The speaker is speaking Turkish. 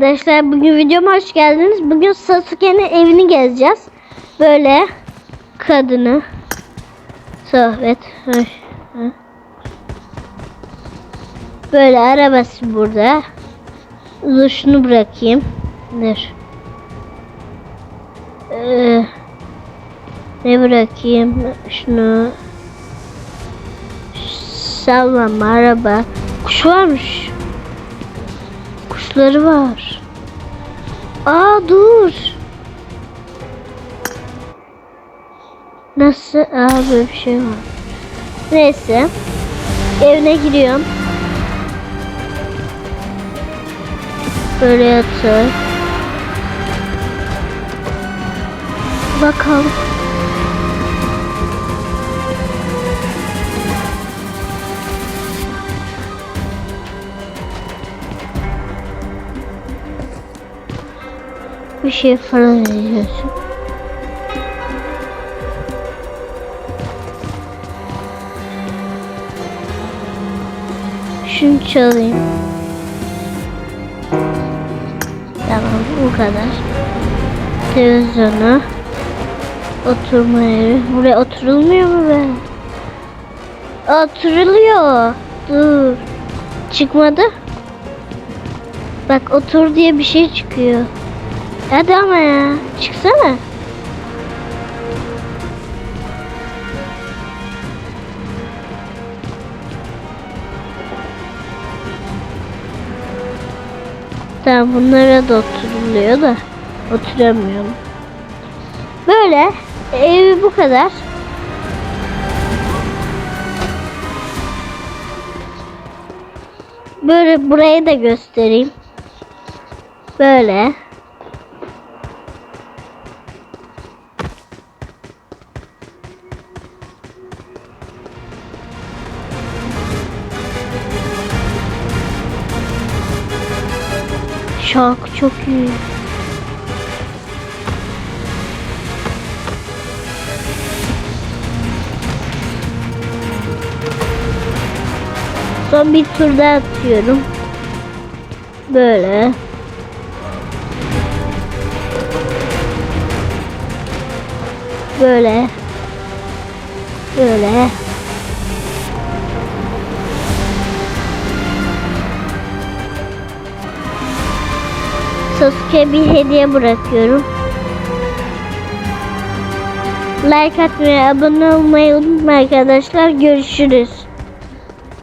arkadaşlar. Bugün videoma hoş geldiniz. Bugün Sasuke'nin evini gezeceğiz. Böyle kadını sohbet. Böyle arabası burada. Dur bırakayım. Dur. Ee, ne bırakayım? Şunu. Sallama araba. Kuş varmış. Kuşları var. Aa dur. Nasıl? Aa böyle bir şey var. Neyse. Evine giriyorum. Böyle yatır. Bakalım. Bir şey falan yazıyorsun. Şunu çalayım. Tamam bu kadar. Televizyonu. Oturma yeri. Buraya oturulmuyor mu be? Oturuluyor. Dur. Çıkmadı. Bak otur diye bir şey çıkıyor. Hadi ama ya. Çıksana. Tamam bunlara da oturuluyor da oturamıyorum. Böyle evi bu kadar. Böyle burayı da göstereyim. Böyle. Şarkı çok iyi. Son bir tur daha atıyorum. Böyle. Böyle. Böyle. Sasuke bir hediye bırakıyorum. Like atmayı, abone olmayı unutmayın arkadaşlar. Görüşürüz.